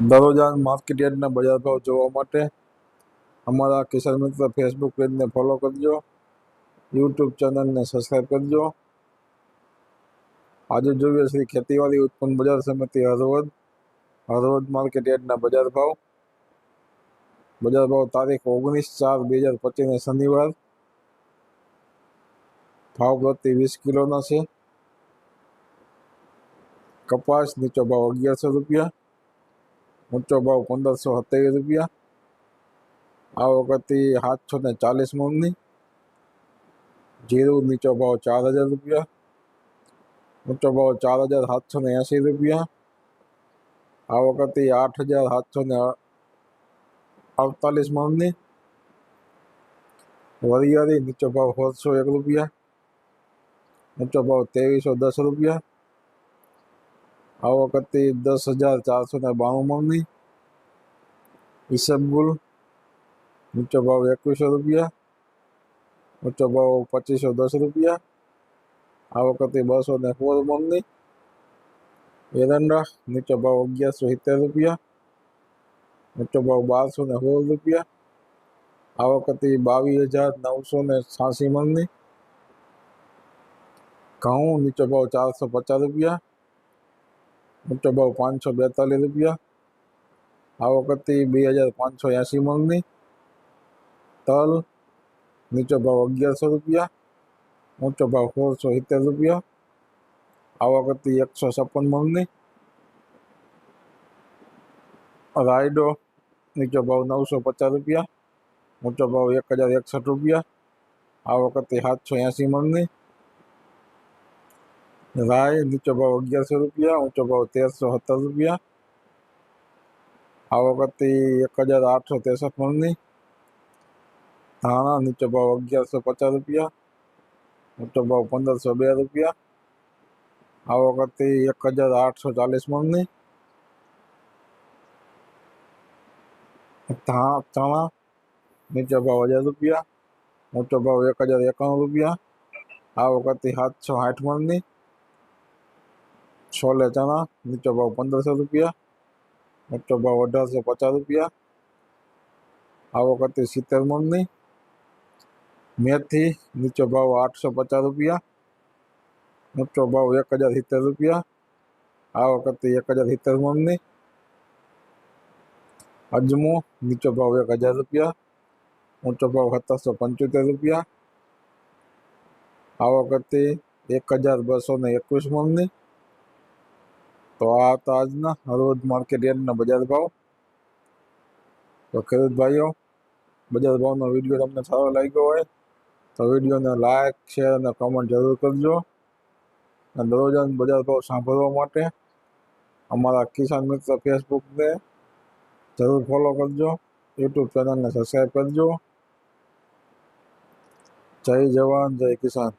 દરરોજ માર્કેટ યાર્ડના બજાર ભાવ જોવા માટે અમારા કિસાન મિત્ર ફેસબુક પેજને ફોલો કરજો યુટ્યુબ ચેનલને સબસ્ક્રાઈબ કરજો આજે જોઈએ શ્રી ખેતીવાડી ઉત્પન્ન બજાર સમિતિ હળવદ હળવદ માર્કેટ યાર્ડના બજાર ભાવ બજાર ભાવ તારીખ ઓગણીસ ચાર બે હજાર પચીસને શનિવાર ભાવ પ્રતિ વીસ કિલોના છે કપાસ નીચો ભાવ અગિયારસો રૂપિયા ઊંચો ભાવ પંદરસો સત્યાવીસ રૂપિયા આ વખતે સાતસો ને ચાલીસ મણની જીરું નીચો ભાવ ચાર હજાર રૂપિયા ઊંચો ભાવ ચાર હજાર સાતસો ને એંસી રૂપિયા આ વખતે આઠ હજાર સાતસો ને અડતાલીસ મણની વરિયાળી નીચો ભાવ સોળસો એક રૂપિયા ઊંચો ભાવ ત્રેવીસો દસ રૂપિયા આ વખતે દસ હજાર ચારસો ને બાણું મણની ઈસબગુલ નીચો ભાવ એકવીસો રૂપિયા ઊંચો ભાવ પચીસો દસ રૂપિયા. આ વખતે બસો ને સોળ મણની એરંડા નીચો ભાવ અગિયારસો સિત્તેર રૂપિયા ઊંચો ભાવ બારસો ને સોળ રૂપિયા. આ વખતે બાવીસ હજાર નવસો ને છ્યાસી મણની ઘઉં નીચો ભાવ ચારસો પચાસ રૂપિયા. ઊંચો ભાવ પાંચસો બેતાલીસ રૂપિયા. આ વખતે બે હજાર પાંચસો એંસી મણની. તલ, નીચો ભાવ અગિયારસો રૂપિયા, ઊંચો ભાવ સોળસો સિત્તેર રૂપિયા. આ વખતે એકસો છપ્પન મણની. રાયડો, નીચો ભાવ નવસો પચાસ રૂપિયા, ઊંચો ભાવ એક હજાર એકસઠ રૂપિયા. આ વખતે સાતસો એંસી મણની. રાય નીચો ભાવ અગિયારસો રૂપિયા ઊંચો ભાવ તેરસો સત્તર રૂપિયા આ વખતે એક હજાર આઠસો ત્રેસઠ મણની ધાણા નીચો ભાવ અગિયારસો પચાસ રૂપિયા ઊંચો ભાવ પંદરસો બે રૂપિયા આ વખતે એક હજાર આઠસો ચાલીસ મણની ધા ચણા નીચો ભાવ હજાર રૂપિયા ઊંચો ભાવ એક હજાર એકાણું રૂપિયા આ વખતે સાતસો સાઠ મણની છોલે ચણા નીચો ભાવ પંદરસો રૂપિયા ઊંચો ભાવ અઢારસો પચાસ રૂપિયા આ વખતે સિત્તેર મણની મેથી નીચો ભાવ આઠસો પચાસ રૂપિયા ઊંચો ભાવ એક હજાર સિત્તેર રૂપિયા આ વખતે એક હજાર સિત્તેર મણની અજમો નીચો ભાવ એક હજાર રૂપિયા ઊંચો ભાવ સત્તરસો પંચોતેર રૂપિયા આ વખતે એક હજાર બસો ને એકવીસ મણની તો આ હતા આજના હળવદ માર્કેટ યાર્ડના બજાર ભાવ. તો ખેડૂત ભાઈઓ, બજાર ભાવનો વીડિયો તમને સારો લાગ્યો હોય તો વિડીયોને લાઇક શેર અને કમેન્ટ જરૂર કરજો. અને દરરોજ બજાર ભાવ સાંભળવા માટે અમારા કિસાન મિત્ર ફેસબુકને જરૂર ફોલો કરજો. યુટ્યુબ ચેનલને સબસ્ક્રાઈબ કરજો. જય જવાન, જય કિસાન.